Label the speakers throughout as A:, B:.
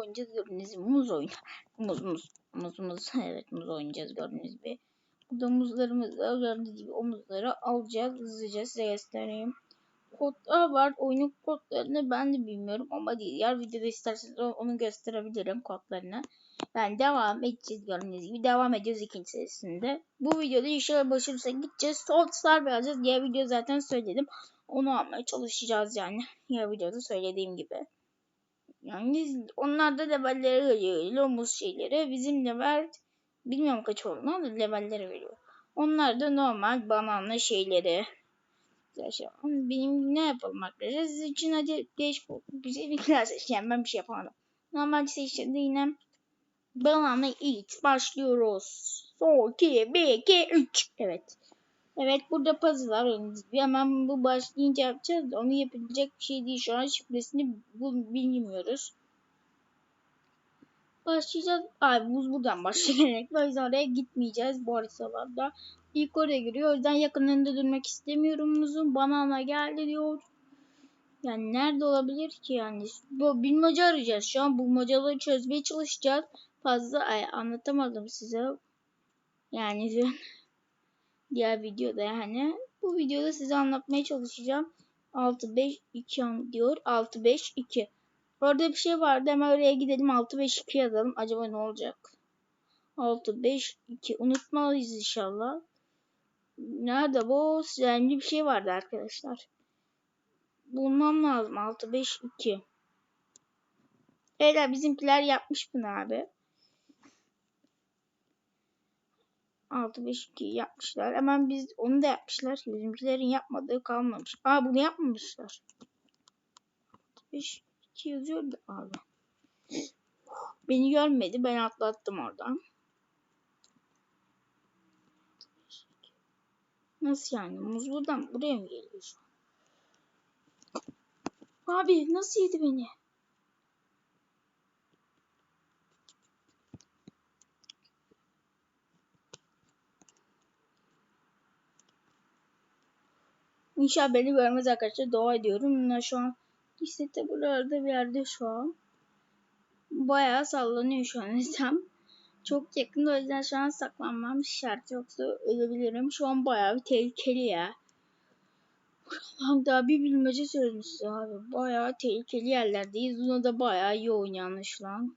A: oynayacağız gördüğünüz gibi muz oyunu. Muz muz muz muz evet muz oynayacağız gördüğünüz gibi. Burada muzlarımız gördüğünüz gibi o muzları alacağız hızlıca size göstereyim. Kodlar var oyunun kodlarını ben de bilmiyorum ama diğer videoda isterseniz onu gösterebilirim kodlarını. Yani devam edeceğiz gördüğünüz gibi devam ediyoruz ikinci serisinde. Bu videoda inşallah başarırsa gideceğiz. Soft Star alacağız. Diğer video zaten söyledim. Onu almaya çalışacağız yani. Diğer videoda söylediğim gibi. Yani onlar da levelleri veriyor. Lomus şeyleri. Bizim level bilmiyorum kaç olduğunu ama levelleri veriyor. Onlar da normal bananlı şeyleri. Arkadaşlar benim ne yapalım arkadaşlar? Siz için hadi değişik güzel bir klas seçeceğim. Ben bir şey yapamadım. Normal seçtiğinde yine bananlı ilk başlıyoruz. Son 2, 1, 2, 3. Evet. Evet burada puzzle var. Hemen bu başlayınca yapacağız. Onu yapabilecek bir şey değil. Şu an şifresini bilmiyoruz. Başlayacağız. Abi buz buradan başlayacak. O yüzden oraya gitmeyeceğiz bu haritalarda. İlk oraya giriyor. O yüzden yakınında durmak istemiyorum muzun. Banana geldi diyor. Yani nerede olabilir ki yani? Bu bilmece arayacağız. Şu an bulmacaları çözmeye çalışacağız. Fazla ay, anlatamadım size. Yani diğer videoda yani. Bu videoda size anlatmaya çalışacağım. 6 5 2 diyor. 6 5 2. Orada bir şey vardı. Hemen oraya gidelim. 6 5 2 yazalım. Acaba ne olacak? 6 5 2 unutmalıyız inşallah. Nerede bu? Önemli bir şey vardı arkadaşlar. Bulmam lazım. 6 5 2. Evet bizimkiler yapmış bunu abi. 6 5 2 yapmışlar. Hemen biz onu da yapmışlar. Bizimkilerin yapmadığı kalmamış. Aa bunu yapmamışlar. 5 2 yazıyordu abi. Beni görmedi. Ben atlattım oradan. Nasıl yani? Muz buradan buraya mı geliyor? Abi nasıl yedi beni? İnşallah beni görmez arkadaşlar. Dua ediyorum. Bunlar şu an işte buralarda bir yerde şu an. Bayağı sallanıyor şu an desem. Çok yakın o yüzden şu an saklanmam şart yoksa ölebilirim. Şu an bayağı bir tehlikeli ya. Buradan daha bir bilmece söylemişti abi. Bayağı tehlikeli yerlerdeyiz. Buna da bayağı iyi oynuyor anlaşılan.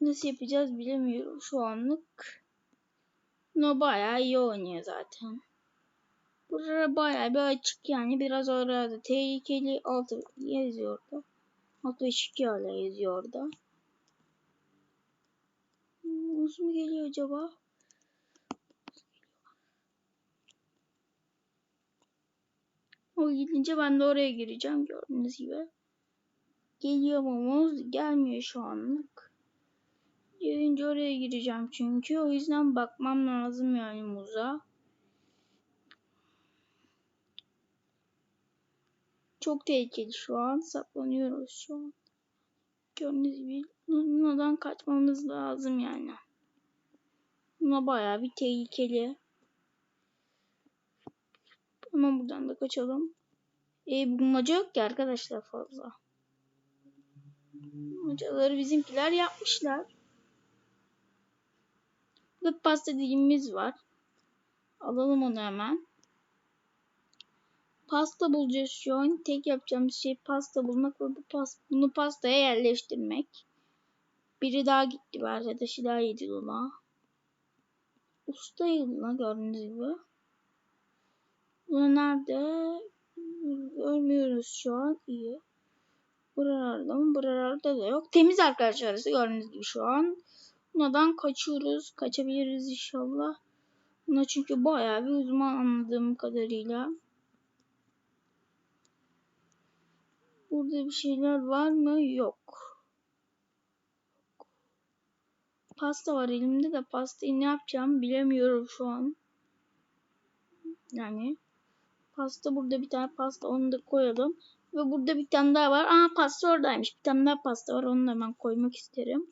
A: Nasıl yapacağız bilemiyorum şu anlık. No bayağı iyi oynuyor zaten. Burada bayağı bir açık yani biraz orada tehlikeli altı yazıyordu. 62 hala yazıyor orada. Nasıl mı geliyor acaba? O gidince ben de oraya gireceğim gördüğünüz gibi. Geliyor mumuz gelmiyor şu anlık. Gelince oraya gireceğim çünkü o yüzden bakmam lazım yani muza. Çok tehlikeli şu an. Saklanıyoruz şu an. Gördüğünüz gibi Luna'dan kaçmamız lazım yani. Luna bayağı bir tehlikeli. Ama buradan da kaçalım. E bulmaca yok ki arkadaşlar fazla. Bulmacaları bizimkiler yapmışlar. Burada pasta dilimimiz var. Alalım onu hemen. Pasta bulacağız şu an. Tek yapacağımız şey pasta bulmak ve bu pas bunu pastaya yerleştirmek. Biri daha gitti. Bir arkadaşı daha yedi Luna. Usta Luna gördüğünüz gibi. Luna nerede? Görmüyoruz şu an. İyi. Buralarda mı? Buralarda da yok. Temiz arkadaşlar arası gördüğünüz gibi şu an. Bundan kaçıyoruz. Kaçabiliriz inşallah. Buna çünkü bayağı bir uzman anladığım kadarıyla. Burada bir şeyler var mı? Yok. Pasta var elimde de pastayı ne yapacağım bilemiyorum şu an. Yani pasta burada bir tane pasta onu da koyalım. Ve burada bir tane daha var. Aa pasta oradaymış. Bir tane daha pasta var. Onu da hemen koymak isterim.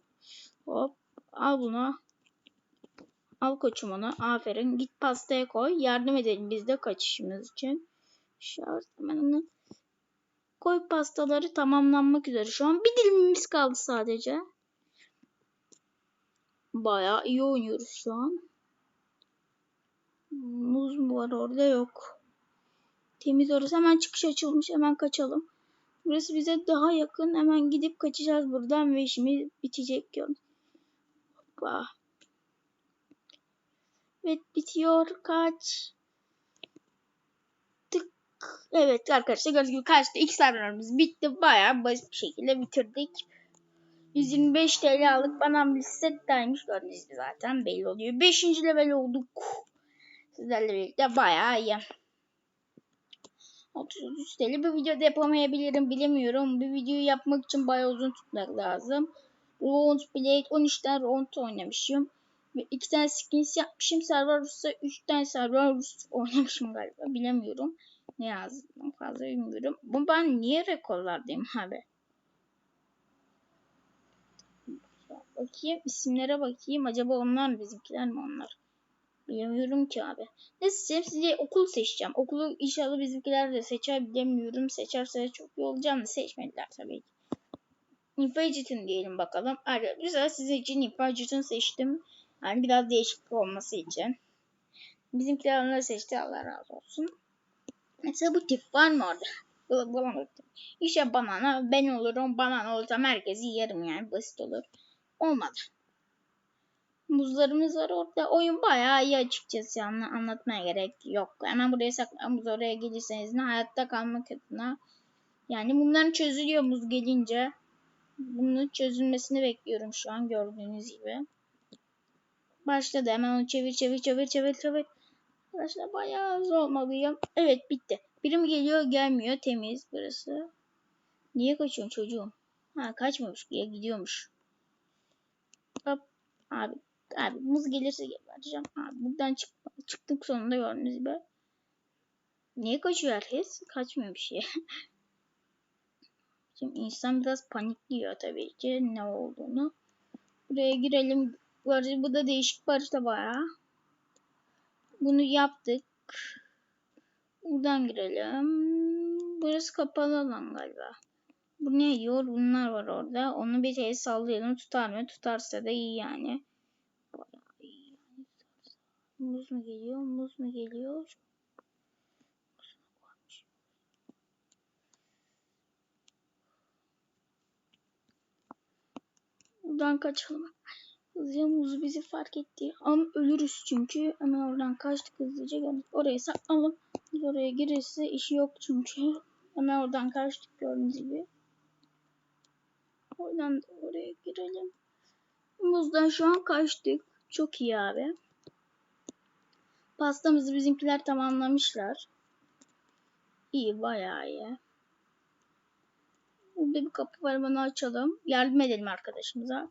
A: Hop. Al bunu. Al koçum onu. Aferin. Git pastaya koy. Yardım edelim biz de kaçışımız için. Şart hemen onu koy pastaları tamamlanmak üzere. Şu an bir dilimimiz kaldı sadece. Bayağı iyi oynuyoruz şu an. Muz mu var orada yok. Temiz orası. Hemen çıkış açılmış. Hemen kaçalım. Burası bize daha yakın. Hemen gidip kaçacağız buradan ve işimiz bitecek. Hoppa. Evet bitiyor. Kaç. Tık. Evet arkadaşlar gördüğünüz gibi kaçtı. İlk serverimiz bitti. Bayağı basit bir şekilde bitirdik. 125 TL aldık. Bana bir settaymış. Gördüğünüz gibi zaten belli oluyor. 5. level olduk. Sizlerle birlikte bayağı iyi. 33 TL bir videoda yapamayabilirim bilemiyorum. Bir videoyu yapmak için bayağı uzun tutmak lazım. Round Blade 13 tane round oynamışım. Ve 2 tane skins yapmışım. Server Rus'ta 3 tane Server Rus oynamışım galiba. Bilemiyorum. Ne yazdım fazla bilmiyorum. Bu ben niye rekorlardayım abi? Bakayım isimlere bakayım. Acaba onlar mı bizimkiler mi onlar? Bilmiyorum ki abi. Neyse size okul seçeceğim. Okulu inşallah bizimkiler de seçer bilemiyorum. Seçerse çok iyi olacağım da seçmediler tabii ki. Infagitin diyelim bakalım. Evet, güzel sizin için Infagitin seçtim. Yani biraz değişiklik olması için. Bizimkiler onları seçti Allah razı olsun. Mesela bu tip var mı orada? Bulamadım. İşte banana ben olurum. Banana olursam herkesi yerim yani basit olur. Olmadı. Muzlarımız var orada. Oyun bayağı iyi açıkçası yani anlatmaya gerek yok. Hemen buraya saklamamız oraya gelirseniz ne hayatta kalmak adına. Yani bunların çözülüyor muz gelince. Bunun çözülmesini bekliyorum şu an gördüğünüz gibi. Başladı hemen onu çevir çevir çevir çevir çevir. Arkadaşlar bayağı zor olmalıyım. Evet bitti. Birim geliyor gelmiyor temiz burası. Niye kaçıyorsun çocuğum? Ha kaçmamış ya gidiyormuş. Hop abi Abi muz gelirse gebereceğim. Abi buradan çık çıktık sonunda gördüğünüz gibi. Niye kaçıyor herkes? Kaçmıyor bir şey. Şimdi insan biraz panikliyor tabii ki ne olduğunu. Buraya girelim. Bu bu da değişik bir harita bayağı. Bunu yaptık. Buradan girelim. Burası kapalı alan galiba. Bu ne diyor? Bunlar var orada. Onu bir şey sallayalım. Tutar mı? Tutarsa da iyi yani. Muz mu geliyor? Muz mu geliyor? Buradan kaçalım. Hızlıca muz bizi fark etti. Ama ölürüz çünkü. Hemen oradan kaçtık hızlıca. Yani oraya saklanalım. Oraya girirse işi yok çünkü. Hemen oradan kaçtık gördüğünüz gibi. Oradan da oraya girelim. Muzdan şu an kaçtık. Çok iyi abi. Pastamızı bizimkiler tamamlamışlar. İyi bayağı iyi. Burada bir kapı var bana açalım. Yardım edelim arkadaşımıza.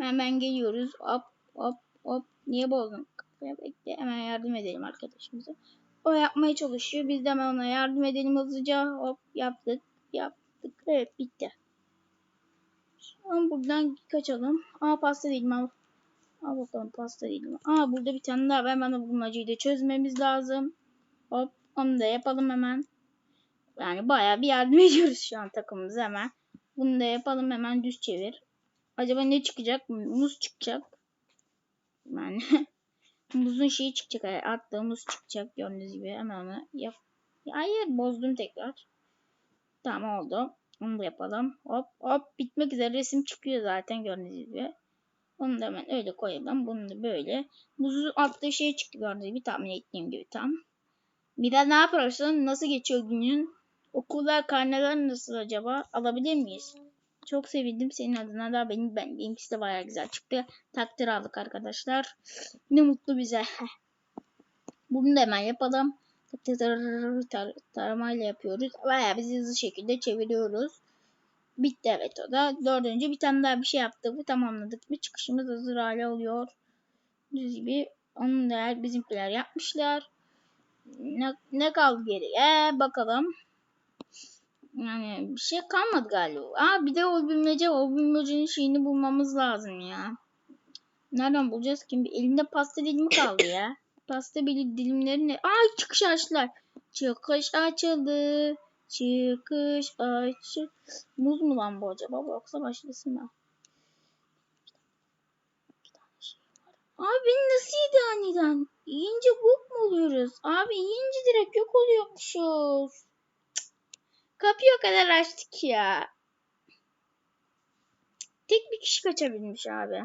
A: Hemen geliyoruz. Hop hop hop. Niye bozdun? Kapıya bekle. Hemen yardım edelim arkadaşımıza. O yapmaya çalışıyor. Biz de hemen ona yardım edelim hızlıca. Hop yaptık. Yaptık. Evet bitti. An buradan kaçalım. Aa pasta değil mi? Al bakalım pasta değil mi? Aa burada bir tane daha var. Hemen o bulmacayı da çözmemiz lazım. Hop onu da yapalım hemen. Yani bayağı bir yardım ediyoruz şu an takımımıza hemen. Bunu da yapalım hemen düz çevir. Acaba ne çıkacak? Muz çıkacak. Yani muzun şeyi çıkacak. Yani attığımız çıkacak gördüğünüz gibi. Hemen onu yap. Hayır bozdum tekrar. Tamam oldu. Onu da yapalım. Hop hop bitmek üzere resim çıkıyor zaten gördüğünüz gibi. Onu da hemen öyle koyalım. Bunu da böyle. Muzu attığı şey çıktı gördüğünüz gibi tahmin ettiğim gibi tam. Bir de ne yapıyorsun? Nasıl geçiyor günün? Okullar, karneler nasıl acaba? Alabilir miyiz? Çok sevindim senin adına da benim ben benimkisi de bayağı güzel çıktı. Takdir aldık arkadaşlar. Ne mutlu bize. Bunu da hemen yapalım. Tar taramayla yapıyoruz. Bayağı biz hızlı şekilde çeviriyoruz. Bitti evet o da. Dördüncü bir tane daha bir şey yaptık. Bu tamamladık. Bir çıkışımız hazır hale oluyor. Düz gibi. Onu da bizimkiler yapmışlar. Ne, ne kaldı geriye? Bakalım. Yani bir şey kalmadı galiba. Aa bir de o bilmece o bilmecenin şeyini bulmamız lazım ya. Nereden bulacağız ki? Elimde pasta dilimi kaldı ya. Pasta dilimleri ne? Aa çıkış açtılar. Çıkış açıldı. Çıkış açık. Muz mu lan bu acaba? Yoksa başlasın mı? Abi beni nasıl yedi aniden? Yiyince bok mu oluyoruz? Abi yiyince direkt yok oluyormuşuz. Kapıyı o kadar açtık ya. Tek bir kişi kaçabilmiş abi.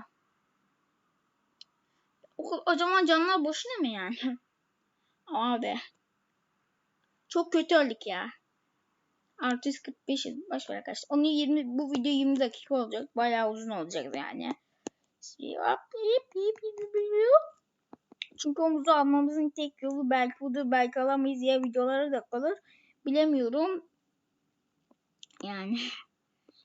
A: O, o zaman canlar boşuna mı yani? Abi. Çok kötü öldük ya. Artı 145 baş ver arkadaşlar. Onu 20 bu video 20 dakika olacak. Bayağı uzun olacak yani. Çünkü omuzu almamızın tek yolu belki budur belki alamayız ya videolara da kalır. Bilemiyorum. Yani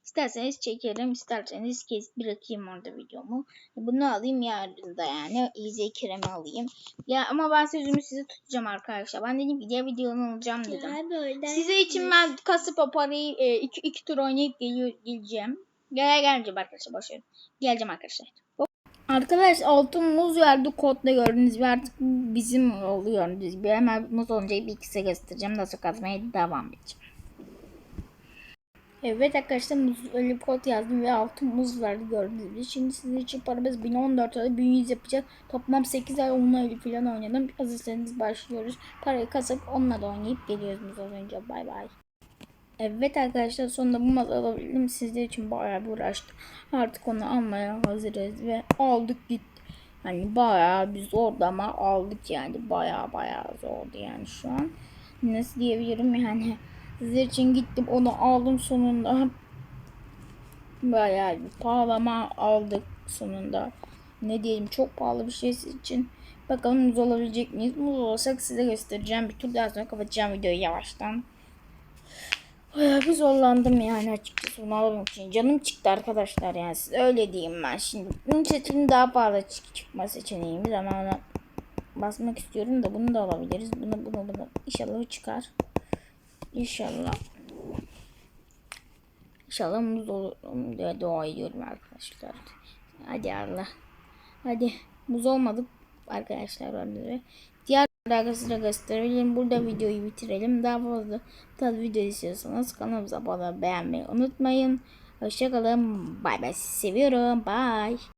A: isterseniz çekerim isterseniz kes bırakayım orada videomu. Bunu alayım yarın da yani Easy Kerem'i alayım. Ya ama ben sözümü size tutacağım arkadaşlar. Ben dedim ki diğer videonu alacağım dedim. Size için ben kasıp parayı e, iki, iki tur oynayıp geliyor, geleceğim. Gel geleceğim arkadaşlar boşverin. Geleceğim arkadaşlar. Arkadaş altın muz verdi kodla gördüğünüz gibi artık bizim oluyor. Hemen muz olunca bir ikisi göstereceğim. Nasıl kazmaya devam edeceğim. Evet arkadaşlar muz öyle kod yazdım ve altın muz verdi gördüğünüz gibi. Şimdi sizin için paramız 1014 ay 1100 yapacak. Toplam 8 ay 10 aylık falan oynadım. Hazırsanız başlıyoruz. Parayı kasıp onunla da oynayıp geliyoruz muz olunca. Bay bay. Evet arkadaşlar sonunda bu malı alabildim. Sizler için bayağı bir uğraştım. Artık onu almaya hazırız ve aldık gitti. Hani bayağı bir zordu ama aldık yani bayağı bayağı zordu yani şu an. Nasıl diyebilirim yani. Sizler için gittim onu aldım sonunda. Bayağı bir pahalama aldık sonunda. Ne diyelim çok pahalı bir şey sizin için. Bakalım muz olabilecek miyiz? Muz olsak size göstereceğim. Bir tur daha sonra kapatacağım videoyu yavaştan. Bayağı bir zorlandım yani açıkçası bunu almak için. Canım çıktı arkadaşlar yani size öyle diyeyim ben şimdi. Bunun seçeneği daha pahalı çık çıkma seçeneğimiz ama ona basmak istiyorum da bunu da alabiliriz. Bunu bunu bunu inşallah çıkar. İnşallah. İnşallah muz olur diye dua ediyorum arkadaşlar. Hadi Allah. Hadi muz olmadı arkadaşlar önce. Diğer arkadaşlara gösterebilirim. Burada videoyu bitirelim. Daha fazla tarz video istiyorsanız kanalımıza abone beğenmeyi unutmayın. Hoşçakalın. Bay bay. Seviyorum. Bye.